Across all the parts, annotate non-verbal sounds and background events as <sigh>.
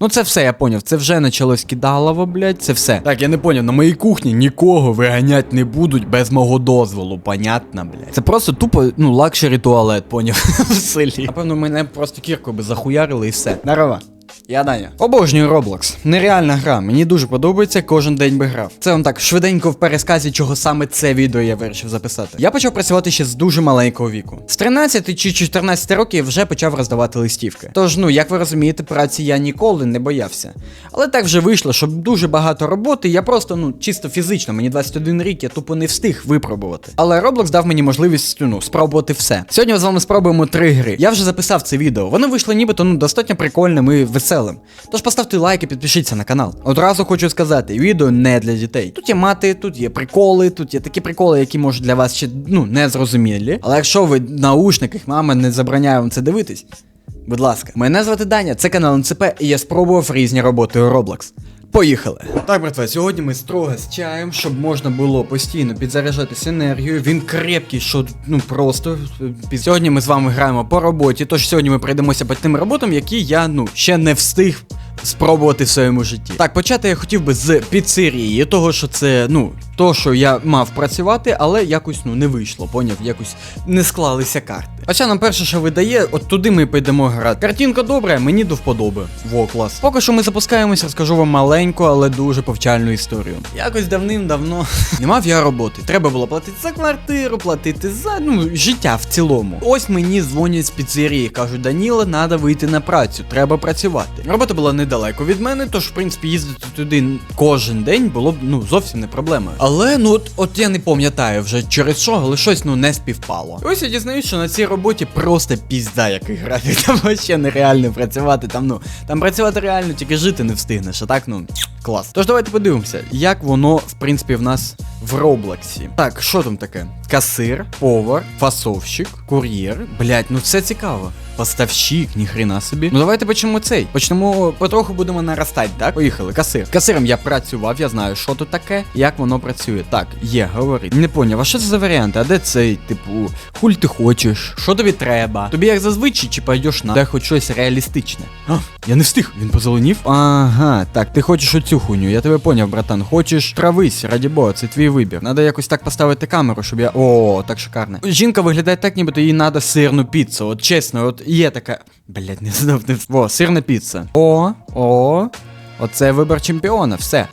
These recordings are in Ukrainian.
Ну це все, я поняв. Це вже почалось кидалово, блядь, це все. Так, я не поняв, на моїй кухні нікого виганять не будуть без мого дозволу, понятно, блядь. Це просто тупо, ну, лакшері туалет, поняв, <laughs> в селі. Напевно, мене просто кіркою би захуярили і все. Здорово. Я Даня. Обожнюю Roblox. Нереальна гра. Мені дуже подобається, кожен день би грав. Це вам так швиденько в пересказі, чого саме це відео я вирішив записати. Я почав працювати ще з дуже маленького віку. З 13 чи 14 років вже почав роздавати листівки. Тож, ну, як ви розумієте, праці я ніколи не боявся. Але так вже вийшло, що дуже багато роботи, я просто, ну, чисто фізично, мені 21 рік, я тупо не встиг випробувати. Але Roblox дав мені можливість, ну, спробувати все. Сьогодні ми з вами спробуємо три гри. Я вже записав це відео. Воно вийшло нібито ну, достатньо прикольним і веселим. Тож поставте лайк і підпишіться на канал. Одразу хочу сказати, відео не для дітей. Тут є мати, тут є приколи, тут є такі приколи, які можуть для вас ще ну не зрозумілі. Але якщо ви наушники, мама не забороняє вам це дивитись. Будь ласка, мене звати Даня, це канал НЦП, і я спробував різні роботи у Roblox. Поїхали. Так, братва, сьогодні ми строго з чаєм, щоб можна було постійно підзаряджатися енергією. Він крепкий, що ну просто. Сьогодні ми з вами граємо по роботі. Тож сьогодні ми пройдемося по тим роботам, які я ну ще не встиг спробувати в своєму житті. Так, почати я хотів би з піцерії, того, що це, ну, то, що я мав працювати, але якось ну не вийшло, поняв, якось не склалися карти. Хоча нам перше, що видає, от туди ми підемо грати. Картинка добра, мені до вподоби. Во клас. Поки що ми запускаємось, розкажу вам маленьку, але дуже повчальну історію. Якось давним-давно <laughs> не мав я роботи. Треба було платити за квартиру, платити за ну життя в цілому. Ось мені дзвонять з піцерії, кажуть, Даніла, треба вийти на працю, треба працювати. Робота була недалеко від мене, тож в принципі їздити туди кожен день було б ну зовсім не проблемою. Але ну от, от я не пам'ятаю вже через що, але щось ну не співпало. І ось я дізнаюсь, що на цій роботі просто пізда який графік. <laughs> Там вообще нереально працювати. Там ну там працювати реально, тільки жити не встигнеш. А так ну клас. Тож давайте подивимося, як воно в принципі в нас в Роблоксі. Так, що там таке? Касир, повар, фасовщик, кур'єр. Блять, ну це цікаво. Поставщик, ніхрена собі. Ну давайте почнемо цей. Почнемо потроху будемо наростати, так? Поїхали. Касир. Касиром я працював, я знаю, що тут таке, як воно працює. Так, є, говорить. Не поняв, а що це за варіанти? А де цей, типу, хуль ти хочеш? Що тобі треба? Тобі як зазвичай, чи пойдеш на де хоч щось реалістичне? А, я не встиг, він позеленів? Ага, так, ти хочеш оцю хуйню, я тебе поняв, братан. Хочеш травись, раді Бога, це твій вибір. Надо якось так поставити камеру, щоб я. О, так шикарно. Жінка виглядає так, нібито їй треба сирну піцу. От чесно, от є така. Блять, не знав, не О, сирна піца. О, о, оце вибір чемпіона, все.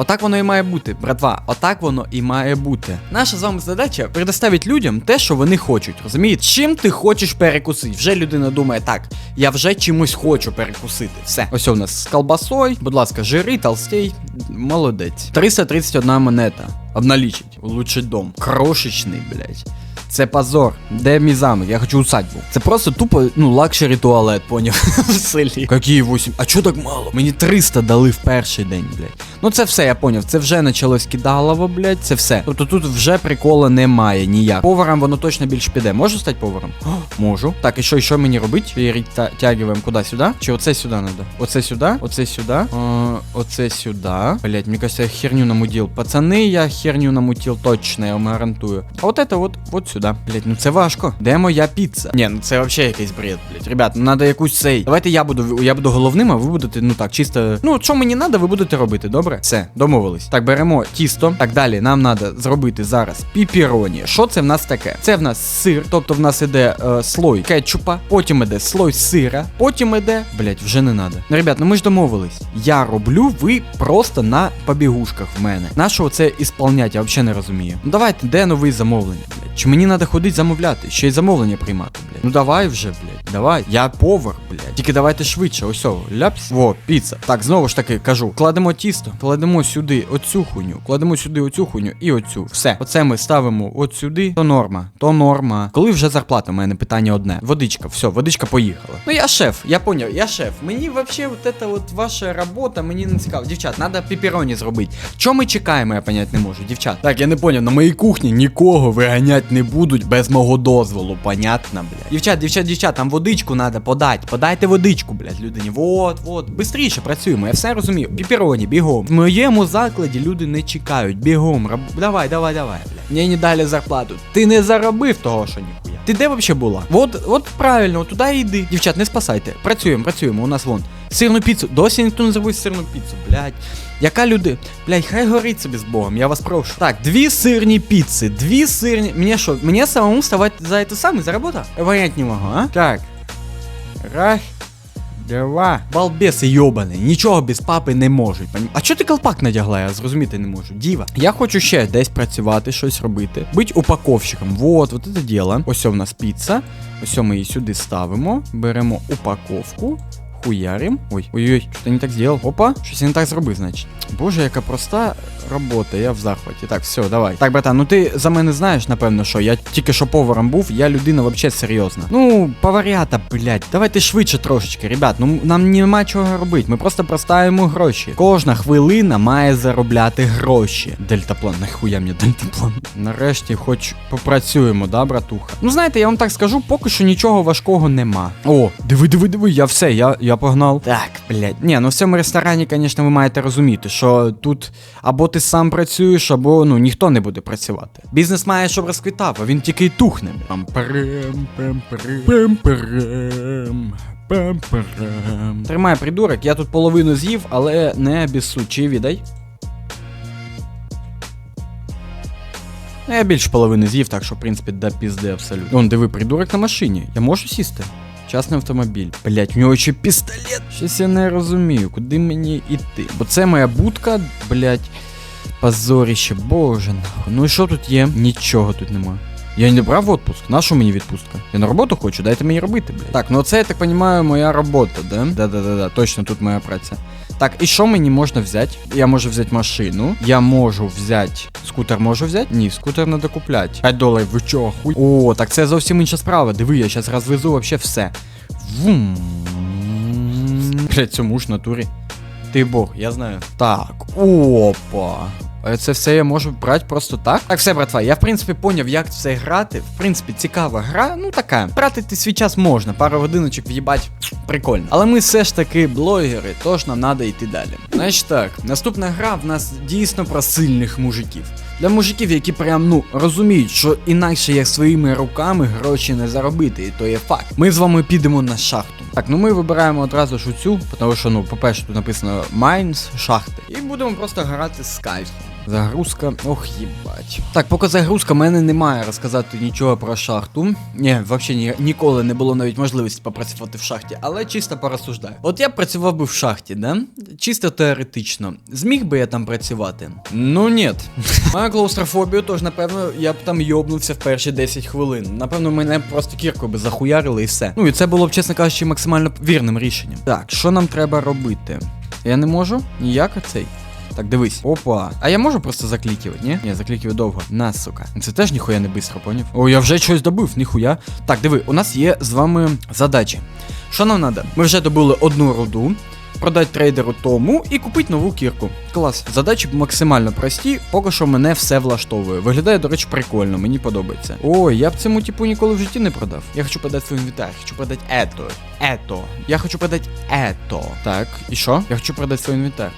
Отак воно і має бути, братва. Отак воно і має бути. Наша з вами задача предоставити людям те, що вони хочуть. Розумієте? Чим ти хочеш перекусити? Вже людина думає, так, я вже чимось хочу перекусити. Все. Ось у нас з колбасою. Будь ласка, жири, толстей. Молодець. 331 монета. Обналічить. Улучшить дом. Крошечний, блядь. Це позор. Де мій замок? Я хочу усадьбу. Це просто тупо, ну, лакшері туалет, поняв, <laughs> в селі. Які 8? А чо так мало? Мені 300 дали в перший день, блядь. Ну це все, я поняв. Це вже почалось кидалово, блядь, це все. Тобто тут вже прикола немає ніяк. Поваром воно точно більше піде. Можу стати поваром? О, можу. Так, і що, і що мені робити? Перетягуємо куди сюди? Чи оце сюди надо? Оце сюди, оце сюди, О, оце сюди. Блять, мені кажется, я херню намутил. Пацани, я херню намутил точно, я вам гарантую. А от это от, от сюди. Блять, ну це важко. Де моя піца? Ні, ну це взагалі якийсь бред, блять. Ребят, ну надо якусь цей. Давайте я буду, я буду головним, а ви будете, ну так, чисто. Ну, що мені треба, ви будете робити, добре? Все, домовились. Так, беремо тісто. Так далі, нам треба зробити зараз піпіроні. Що це в нас таке? Це в нас сир, тобто в нас іде е, слой кетчупа, потім іде слой сира, потім іде. Блять, вже не треба. Ну, ребят, ну ми ж домовились. Я роблю, ви просто на побігушках в мене. Нашого це ісполнять, я взагалі не розумію. Ну давайте, де новий замовлення, блять? Чи мені треба ходити замовляти? Ще й замовлення приймати, блять. Ну давай вже, блять. Давай. Я повар, блять. Тільки давайте швидше. Ось ляпс. Во, піца. Так, знову ж таки кажу, кладемо тісто, кладемо сюди оцю хуйню, кладемо сюди оцю хуйню і оцю. Все. Оце ми ставимо от сюди. То норма, то норма. Коли вже зарплата? У мене питання одне. Водичка, все, водичка поїхала. Ну я шеф, я поняв, я шеф. Мені вообще вот это вот ваша робота, мені не цікаво. Дівчат, треба піпероні зробити. Чого ми чекаємо, я понять не можу, дівчат. Так, я не поняв, на моїй кухні нікого виганять не будуть без мого дозволу, понятно, блядь. Дівчат, дівчат, дівчат, там водичку треба подати. Подайте водичку, блядь, людині. Вот, вот. Бистріше працюємо, я все розумію. Піпероні, бігом. В моєму закладі люди не чекають. Бігом. Раб... Давай, давай, давай, блядь. Мені не дали зарплату. Ти не заробив того, що ніхуя. Ти де взагалі була? От, от правильно, туди йди. Дівчат, не спасайте. Працюємо, працюємо, у нас вон. Сирну піцу. Досі ніхто не зробив сирну піцу, блядь. Яка люди. Блядь, хай горить собі з Богом, я вас прошу. Так, дві сирні піци, дві сирні. Мені що, мені самому ставати за це саме, за роботу? Понять не можу, а? Так. Раз. Два. Балбеси йобаний, нічого без папи не можуть. А чого ти колпак надягла? Я зрозуміти не можу. Діва. Я хочу ще десь працювати, щось робити. Бить упаковщиком. Вот, вот це діло. Ось у нас піца. Ось ми її сюди ставимо. Беремо упаковку. Хуярим. Ой, ой-ой, що ти не так зробив? Опа, щось я не так зробив, значить. Боже, яка проста робота, я в захваті. Так, все, давай. Так, братан, ну ти за мене знаєш, напевно, що я тільки що поваром був, я людина взагалі серйозна. Ну, поварята, блядь, давайте швидше трошечки, ребят. Ну нам нема чого робити. Ми просто проставимо гроші. Кожна хвилина має заробляти гроші. Дельтаплан, нахуя мені дельтаплан. Нарешті, хоч попрацюємо, да, братуха? Ну знаєте, я вам так скажу, поки що нічого важкого нема. О, диви, диви, диви, я все, я, я погнав. Так, блядь. Ні, ну в цьому ресторані, звісно, ви маєте розуміти, що тут або ти сам працюєш, або ну ніхто не буде працювати. Бізнес має, щоб розквітав, а він тільки й тухне. Пам-парам, пам-парам, пам-парам. Пам-парам. Тримай, придурок, я тут половину з'їв, але не обіссучи, віддай. Ну, я більше половини з'їв, так що, в принципі, да пізди абсолютно. Вон, диви, придурок на машині. Я можу сісти? Частний автомобіль. Блять, у нього ще пістолет. Щось я не розумію, куди мені йти. Бо це моя будка, блять. Позоріще, боже нахуй. Ну і що тут є? Нічого тут нема. Я не брав отпуск. На що мені відпустка? Я на роботу хочу, дайте мені робити, блядь. Так, ну це, я так розумію, моя робота, да? Да-да-да, точно тут моя праця. Так, і що мені можна взяти? Я можу взяти машину. Я можу взяти. Скутер можу взяти? Ні, скутер треба купляти. 5 доларів, ви чого, хуй? О, так це зовсім інша справа. Диви, я зараз розвезу вообще все. Вум. Блять, цьому ж натурі. Ти Бог, я знаю. Так, опа. А Це все я можу брати просто так. Так, все, братва, я в принципі поняв, як це грати. В принципі, цікава гра, ну така. Тратити свій час можна, пару годиночок в'їбать, прикольно. Але ми все ж таки блогери, тож нам треба йти далі. Значить так, наступна гра в нас дійсно про сильних мужиків. Для мужиків, які прям ну розуміють, що інакше як своїми руками гроші не заробити, і то є факт. Ми з вами підемо на шахту. Так, ну ми вибираємо одразу ж цю, тому що, ну, по-перше, тут написано Mines, шахти. І будемо просто грати з. Загрузка, ох їбать. Так, поки загрузка, в мене немає розказати нічого про шахту. Ні, взагалі ні, ніколи не було навіть можливості попрацювати в шахті, але чисто порозсуждаю. От я працював би в шахті, да? Чисто теоретично. Зміг би я там працювати? Ну ні. <laughs> Маю клаустрофобію, тож напевно я б там йобнувся в перші 10 хвилин. Напевно, мене просто кіркою би захуярили і все. Ну і це було б, чесно кажучи, максимально вірним рішенням. Так, що нам треба робити? Я не можу? Ніяк цей. Так, дивись. Опа. А я можу просто заклікувати, ні? Ні, заклікую довго. На, сука. Це теж ніхуя не бистро, поняв? О, я вже щось добив, ніхуя. Так, диви, у нас є з вами задачі. Що нам треба? Ми вже добули одну руду. Продати трейдеру тому і купити нову кірку. Клас. Задачі максимально прості, поки що мене все влаштовує. Виглядає, до речі, прикольно, мені подобається. Ой, я б цьому типу ніколи в житті не продав. Я хочу продати свій інвентар, хочу продати ето. Ето. Я хочу продати ето. Так, і що? Я хочу продати свій інвентар.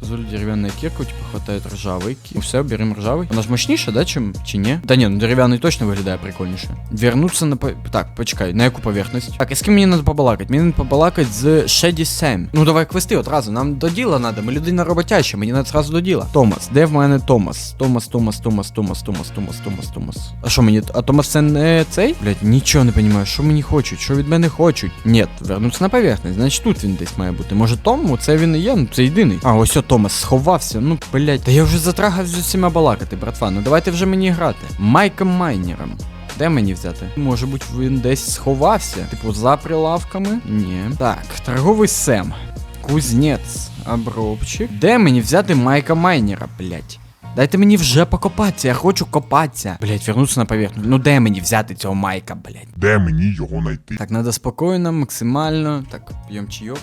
Позволю деревянную кирку, типа хватает ржавый. Ну все, берем ржавый. Вона ж мощніша, да, чим чи ні? Да ні, ну дерев'яний точно виглядає прикольніше. Вернуться на по... Так, почекай, на яку поверхність? Так, і з ким мені треба побалакати? Мені треба побалакати з Шеді Сем. Ну давай квести одразу, нам до діла треба, ми людина роботяча, мені треба зразу до діла. Томас, де в мене Томас? Томас, Томас, Томас, Томас, Томас, Томас, Томас, Томас. А що мені? А Томас це не цей? Блять, нічого не розумію, що мені хочуть, що від мене хочуть. Ні, вернуться на поверхність, значить тут він десь має бути. Може Тому, це він і є, ну це єдиний. А, ось о, Томас сховався. Ну, блять, та я вже затрагав з усіма балакати, братва. Ну давайте вже мені грати. Майком Майнером. Де мені взяти? Може бути, він десь сховався. Типу, за прилавками? Ні. Так, торговий Сем. Кузнець. Обробчик. Де мені взяти Майка Майнера, блять? Дайте мені вже покопатися, я хочу копатися. Блять, вернуться на поверхню. Ну де мені взяти цього майка, блять? Де мені його знайти? Так, надо спокійно, максимально. Так, п'ємо чайок.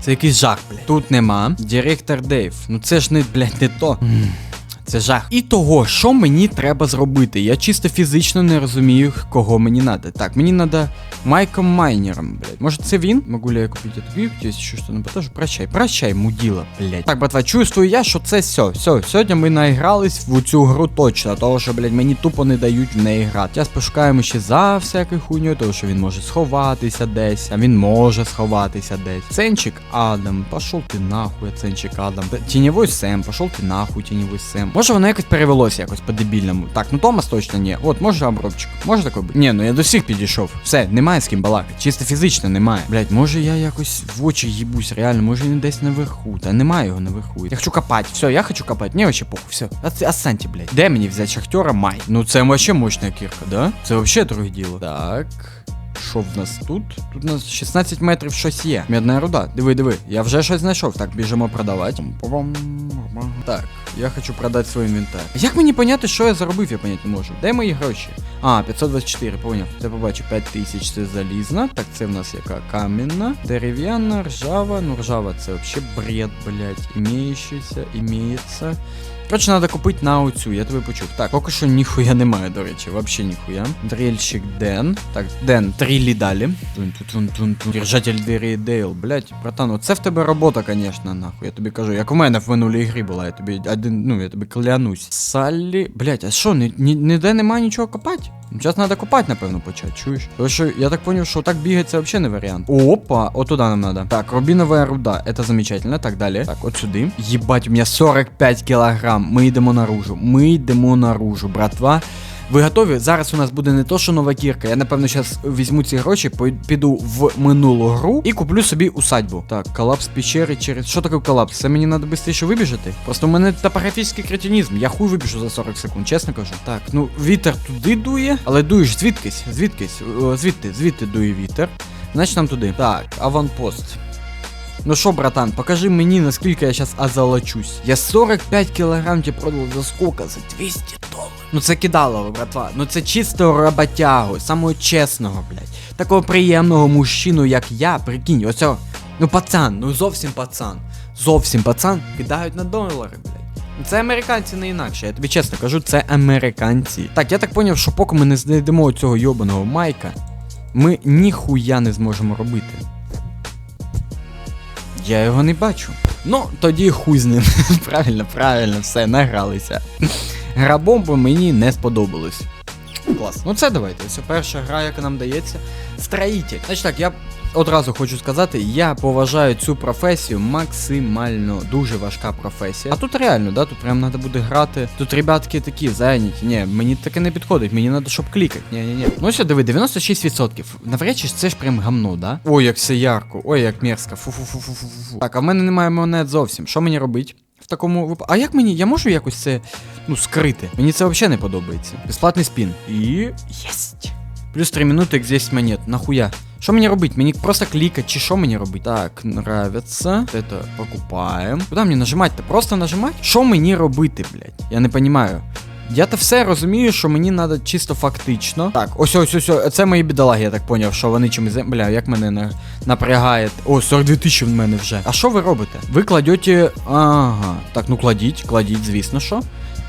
Це якийсь жах, блядь. Тут нема. Директор Дейв. Ну це ж не, блядь, не то. Це жах. І того, що мені треба зробити. Я чисто фізично не розумію, кого мені треба. Так, мені треба Майком Майнером, блядь. Може це він? Могу ли я купити? Якщо що, що не потоже. Прощай, прощай, муділа, блядь. Так, братва, чувствую я, що це все. Все, сьогодні ми наігрались в цю гру точно. Того, що, блядь, мені тупо не дають в неї грати. Зараз пошукаємо ще за всякою хуйньою, тому що він може сховатися десь, а він може сховатися десь. Ценчик Адам, пошов ти нахуй, ценчик Адам. Тіньовий Сем, пошов ти нахуй, тіньовий Сем. Може воно якось перевелося якось по-дебільному. Так, ну Томас точно ні. От, може обробчик. Може таке бути? Ні, ну я до всіх підійшов. Все, немає з ким балакати. Чисто фізично немає. Блять, може я якось в очі їбусь, реально, може він десь наверху. Та немає його наверху. Я хочу копати. Все, я хочу копати. Ні, вообще похуй, все. Асанті, блядь. Де мені взяти шахтера Май? Ну це вообще мощна кірка, да? Це вообще друге діло. Так. Що в нас тут? Тут у нас 16 метрів щось є. Медна руда. Диви, диви. Я вже щось знайшов. Так, біжимо продавати. Так, я хочу продати свій інвентар. Як мені поняти, що я заробив, я понять не можу. Де мої гроші? А, 524, поняв. Це побачу 5000 це залізна. Так, це в нас яка камінна, дерев'яна, ржава. Ну, ржава це взагалі бред, блядь. Імеючийся, імеється. Коротше, треба купити на оцю, я тебе почув. Так, поки що ніхуя немає, до речі, вообще ніхуя. Дрельщик Ден. Так, Ден, трілі далі. Тун-тун-тун-тун. Держатель двері Дейл. Блять, братан, оце в тебе робота, конечно, нахуй. Я тобі кажу, як у мене в минулій грі була, я тобі один, ну, я тобі клянусь. Саллі. Блять, а що, ні, ні, ніде немає нічого копати? Ну, Зараз треба копати, напевно, почати, чуєш? Тому що я так зрозумів, що так бігати це взагалі не варіант. Опа, от нам надо. Так, рубиновая руда, это замечательно. Так, далі. Так, от сюди. Єбать, у мене 45 кілограм. Ми йдемо наружу. Ми йдемо наружу, братва. Ви готові? Зараз у нас буде не то, що нова кірка. Я напевно зараз візьму ці гроші, піду в минулу гру і куплю собі усадьбу. Так, колапс печери через. Що таке колапс? Це мені треба швидше вибіжати. Просто в мене топографічний кретинізм. Я хуй вибіжу за 40 секунд, чесно кажу. Так, ну вітер туди дує, але дуєш звідкись, звідкись, звідти, звідти дує вітер. Значить нам туди. Так, аванпост. Ну що, братан, покажи мені, наскільки я зараз озолочусь. Я 45 кілограм тебе продав за сколько? За 200 доларів. Ну це кидалово, братва. Ну це чисто роботягу, самого чесного, блядь. Такого приємного мужчину, як я, прикинь, ось. Ну пацан, ну зовсім пацан. Зовсім пацан кидають на долари, блядь. Ну, Це американці не інакше, я тобі чесно кажу, це американці. Так, я так поняв, що поки ми не знайдемо цього йобаного майка, ми ніхуя не зможемо робити. Я його не бачу. Ну, тоді хуй з ним. <laughs> правильно, правильно, все, награлися. Гра бомба мені не сподобалась. Клас. Ну це давайте. Це перша гра, яка нам дається. Строїтель. Значить так, я одразу хочу сказати, я поважаю цю професію максимально дуже важка професія. А тут реально, да, тут прям треба буде грати. Тут ребятки такі зайняті. Ні, мені таке не підходить, мені треба, щоб клікати. Ні, ні, ні. Ну що, диви, 96%. Навряд чи це ж прям гамно, да? Ой, як все ярко, ой, як мерзко. Фу-фу-фу-фу-фу. Так, а в мене немає монет зовсім. Що мені робить? В такому випадку. А як мені? Я можу якось це ну, скрити? Мені це взагалі не подобається. Безплатний спін. І. Єсть. Плюс 3 минути, як 10 монет. Нахуя? Що мені робить? Мені просто клікати, чи що мені робить? Так, нравится. Это покупаем. Куда мені нажимати-то? Просто нажимати? Що мені робити, блядь? Я не розумію. Я то все розумію, що мені треба чисто фактично. Так, ось ось ось, ось, це мої бідолаги, я так поняв, що вони чимось. Бля, як мене на... напрягає. О, 42 тисячі в мене вже. А що ви робите? Ви кладете. Ага. Так, ну кладіть, кладіть, звісно, що.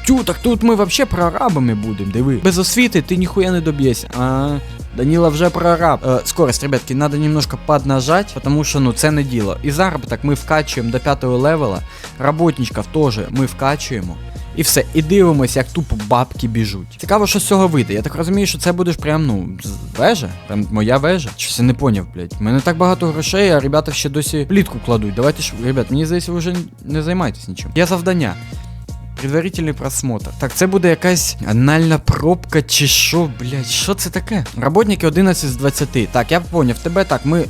Тю, так тут ми вообще прорабами будемо, диви. Без освіти ти ніхуя не доб'єшся. А, Даніла вже прораб. Е, скорость, ребятки, надо немножко поднажать, потому що ну це не діло. І заробіток ми вкачуємо до п'ятого левела, работничків теж ми вкачуємо. І все, і дивимося, як тупо бабки біжуть. Цікаво, що з цього вийде. Я так розумію, що це будеш прям, ну, вежа, прям моя вежа. Щось я не поняв, блядь. У мене так багато грошей, а ребята ще досі плітку кладуть. Давайте ж, ребят, мені здається, ви вже не займаєтесь нічим. Я завдання. Предварительний просмотр. Так, це буде якась анальна пробка чи що, блядь, що це таке? Работники 11 з 20. Так, я поняв тебе. Так, ми. Е,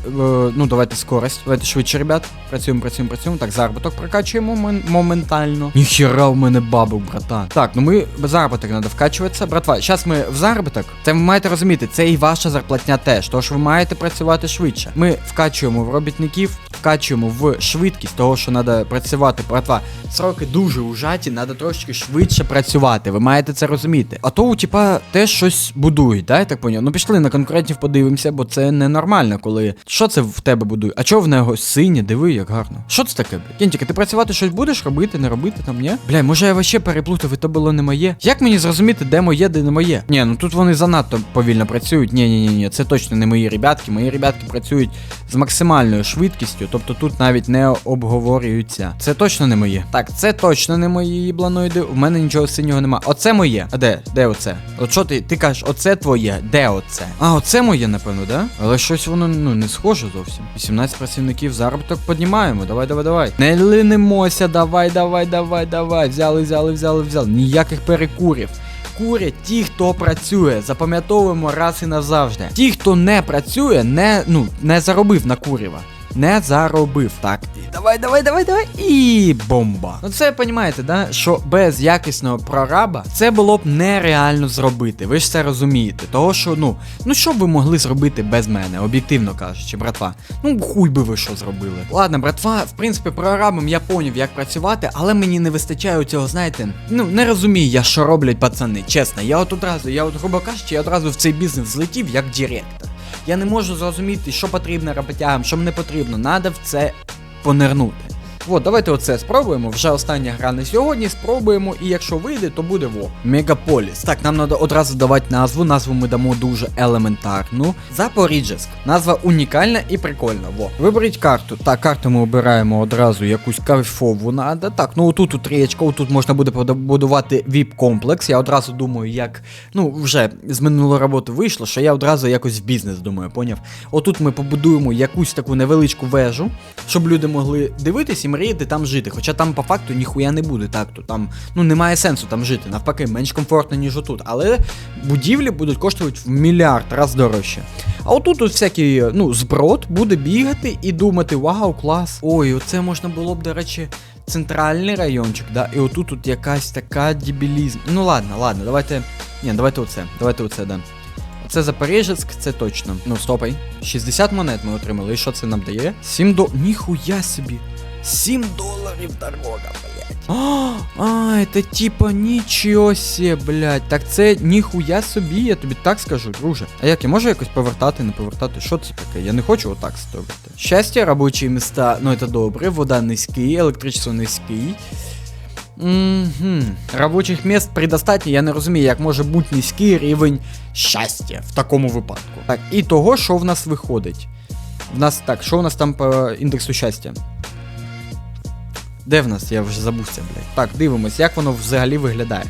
ну, давайте скорость. Давайте швидше, ребят. Працюємо, працюємо, працюємо. Так, заробіток прокачуємо мом- моментально. Ніхіра в мене бабок, братан. Так, ну ми заробіток треба вкачуватися. Братва, зараз ми в заробіток. Це ви маєте розуміти, це і ваша зарплатня теж. Тож ви маєте працювати швидше. Ми вкачуємо в робітників, вкачуємо в швидкість того, що треба працювати. Братва, сроки дуже ужаті, треба трошечки швидше працювати. Ви маєте це розуміти. А то у типа теж щось будують, да, я так поняв? Ну пішли на конкурентів подивимося, бо це ненормально, коли. Що це в тебе будує? А чого в нього синє? Диви, як гарно. Що це таке, бля? Кентіка, ти працювати щось будеш робити, не робити там, ні? Бля, може я вообще переплутав, і то було не моє. Як мені зрозуміти, де моє, де не моє? Ні, ну тут вони занадто повільно працюють. Ні, ні, ні, ні, це точно не мої ребятки. Мої ребятки працюють з максимальною швидкістю, тобто тут навіть не обговорюються. Це точно не моє. Так, це точно не мої їбланоїди. У мене нічого синього нема. Оце моє. А де? Де оце? От що ти? Ти кажеш, оце твоє. Де оце? А, оце моє, напевно, да? Але щось воно ну не схоже зовсім. 18 працівників заробіток піднімаємо. Давай, давай, давай. Не линимося, давай, давай, давай, давай. Взяли, взяли, взяли, взяли. Ніяких перекурів. Курять ті, хто працює. Запам'ятовуємо раз і назавжди. Ті, хто не працює, не ну не заробив на куріва. Не заробив. Так. І давай, давай, давай, давай. І бомба. Ну це понімаєте, да? Що без якісного прораба це було б нереально зробити. Ви ж це розумієте. Того, що, ну, ну що б ви могли зробити без мене, об'єктивно кажучи, братва. Ну, хуй би ви що зробили. Ладно, братва, в принципі, прорабом я поняв, як працювати, але мені не вистачає цього, знаєте, ну не розумію я, що роблять пацани. Чесно, я от одразу, я от, грубо кажучи, я одразу в цей бізнес злетів як директор. Я не можу зрозуміти, що потрібно роботягам, що не потрібно. Надо в це понирнути. От, давайте оце спробуємо. Вже остання гра на сьогодні. Спробуємо, і якщо вийде, то буде во. Мегаполіс. Так, нам треба одразу давати назву. Назву ми дамо дуже елементарну. Запоріжжяск. Назва унікальна і прикольна. Во. Виберіть карту. Так, карту ми обираємо одразу якусь кайфову надо. Так, ну отут у трієчка, отут можна буде побудувати віп-комплекс. Я одразу думаю, як. Ну, вже з минулої роботи вийшло, що я одразу якось в бізнес думаю, поняв? Отут ми побудуємо якусь таку невеличку вежу, щоб люди могли дивитись і мріяти там жити. Хоча там по факту ніхуя не буде так, то там ну немає сенсу там жити. Навпаки, менш комфортно, ніж отут. Але будівлі будуть коштувати в мільярд раз дорожче. А отут тут всякий ну, зброд буде бігати і думати, вау, клас. Ой, оце можна було б, до речі, центральний райончик, да? І отут тут якась така дебілізм. Ну ладно, ладно, давайте. Ні, давайте оце. Давайте оце, да. Це Запоріжецьк, це точно. Ну, стопай. 60 монет ми отримали. І що це нам дає? 7 до. Ніхуя собі. 7 доларів дорога, блядь. А, а, це типа нічого сє, блядь. Так це ніхуя собі, я тобі так скажу, друже. А як я можу якось повертати, не повертати? Що це таке? Я не хочу отак ставити. Щастя, робочі міста, ну це добре, вода низький, електричество низький. Угу. Робочих міст предостатньо, я не розумію, як може бути низький рівень щастя в такому випадку. Так, і того, що в нас виходить. В нас так, що у нас там по індексу щастя? Де в нас? Я вже забувся, блядь. Так, дивимось, як воно взагалі виглядає.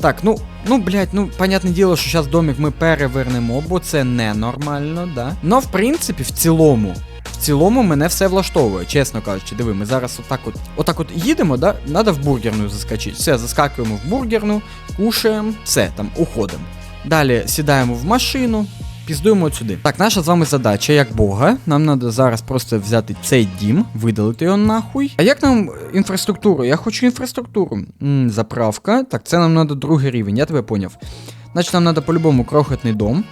Так, ну, ну, блядь, ну, понятне діло, що зараз домик ми перевернемо, бо це ненормально, да. Ну, в принципі, в цілому. В цілому мене все влаштовує, чесно кажучи. Диви, ми зараз отак от отак от їдемо, да? Надо в бургерну заскочити. Все, заскакуємо в бургерну, кушаємо, все, там, уходимо. Далі сідаємо в машину, піздуємо от сюди. Так, наша з вами задача, як Бога. Нам треба зараз просто взяти цей дім, видалити його нахуй. А як нам інфраструктуру? Я хочу інфраструктуру. М, заправка. Так, це нам треба другий рівень, я тебе поняв. Значить, нам треба по-любому крохотний дом.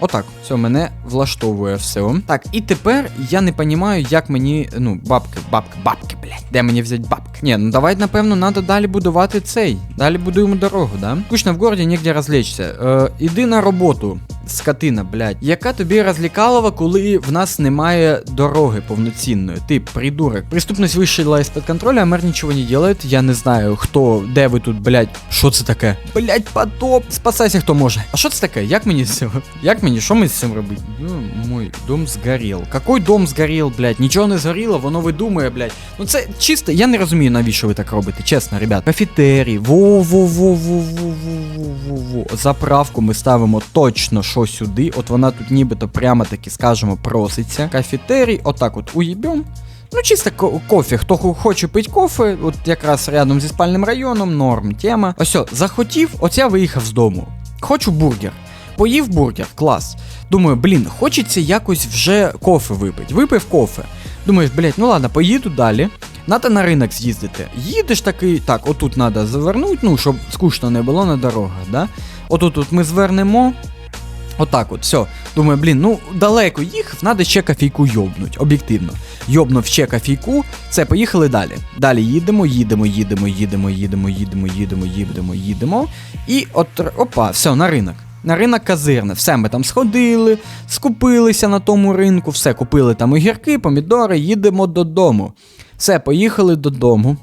Отак, все, мене влаштовує все. Так, і тепер я не розумію, як мені. Ну, бабки, бабки, бабки, блядь. Де мені взяти бабки? Ні, ну давай, напевно, треба далі будувати цей. Далі будуємо дорогу, да? Скучно в городі, нігде розлечься. Е, іди на роботу, скотина, блядь. Яка тобі розлікалова, коли в нас немає дороги повноцінної? Ти придурок. Преступність вийшла із-під контролю, а мер нічого не делает. Я не знаю, хто, де ви тут, блядь. Що це таке? Блядь, потоп. Спасайся, хто може. А що це таке? Як мені з цим? Як мені? Що ми з цим робити? Ну, мой дом згорів. Какой дом згорів, блядь? Нічого не згоріло, воно видумує, блядь. Ну це чисто, я не розумію, навіщо ви так робите, чесно, ребят. Кафетерій, во-во-во-во-во-во-во-во. Заправку ми ставимо точно що сюди. От вона тут нібито прямо таки, скажемо, проситься. Кафетерій, отак от уїбем. Ну, чисто ко- кофе. Хто хоче пити кофе, от якраз рядом зі спальним районом, норм, тема. Ось, захотів, от я виїхав з дому. Хочу бургер. Поїв бургер, клас. Думаю, блін, хочеться якось вже кофе випити. Випив кофе. Думаєш, блять, ну ладно, поїду далі. Надо на ринок з'їздити. Їдеш такий, так, отут треба завернути, ну, щоб скучно не було на дорогах, да? Отут от ми звернемо. Отак от, все. Думаю, блін, ну далеко їхав, треба ще кофійку йобнуть, об'єктивно. Йобнув ще кофійку, все, поїхали далі. Далі їдемо, їдемо, їдемо, їдемо, їдемо, їдемо, їдемо, їдемо, їдемо. І от, опа, все, на ринок. На ринок казирне. Все, ми там сходили, скупилися на тому ринку, все, купили там огірки, помідори, їдемо додому. Все, поїхали додому.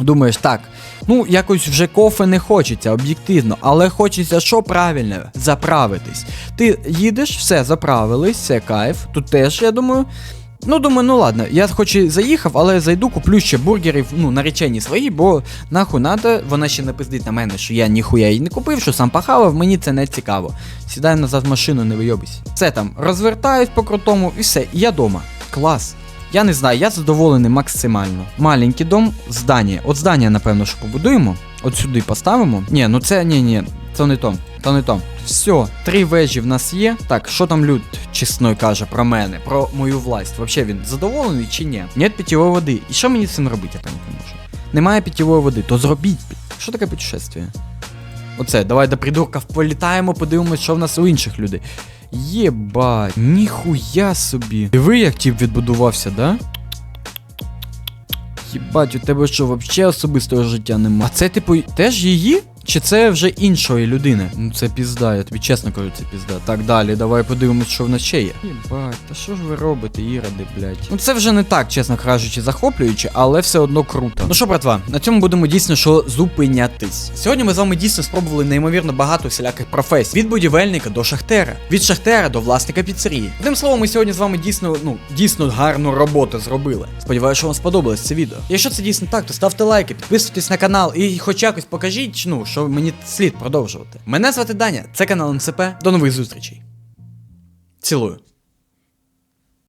Думаєш, так, ну якось вже кофе не хочеться, об'єктивно, але хочеться що правильно? Заправитись. Ти їдеш, все, заправились, все кайф. Тут теж, я думаю. Ну, думаю, ну ладно, я хоч і заїхав, але зайду, куплю ще бургерів, ну, наречені свої, бо нахуй надо, вона ще не пиздить на мене, що я ніхуя її не купив, що сам пахавав, мені це не цікаво. Сідай назад в машину, не вийобись. Все там, розвертаюсь по крутому і все, і я дома. Клас. Я не знаю, я задоволений максимально. Маленький дом, здання. От здання, напевно, що побудуємо. От сюди поставимо. Ні, ну це ні, ні, це не то. То не то. Все, три вежі в нас є. Так, що там люд чесно каже про мене, про мою власть? Вообще він задоволений чи ні? Нет питьової води. І що мені з цим робити, я поняти не можу. Немає питьової води, то зробіть. Що таке путешествие? Оце, давай до придурків політаємо, подивимось, що в нас у інших людей. Єбать, ніхуя собі. Диви, як тіп відбудувався, да? Єбать, у тебе що, вообще особистого життя нема? А це, типу, теж її? Чи це вже іншої людини? Ну це пізда, я тобі чесно кажу, це пізда. Так далі, давай подивимось, що в нас ще є. Єбать, та що ж ви робите, іради, блядь? Ну це вже не так, чесно кажучи, захоплююче, але все одно круто. Ну що, братва, на цьому будемо дійсно що зупинятись. Сьогодні ми з вами дійсно спробували неймовірно багато всіляких професій. Від будівельника до шахтера, від шахтера до власника піцерії. Одним словом, ми сьогодні з вами дійсно, ну, дійсно гарну роботу зробили. Сподіваюся, що вам сподобалось це відео. Якщо це дійсно так, то ставте лайки, підписуйтесь на канал і хоч якось покажіть, ну, що мені слід продовжувати. Мене звати Даня, це канал НЦП. До нових зустрічей. Цілую.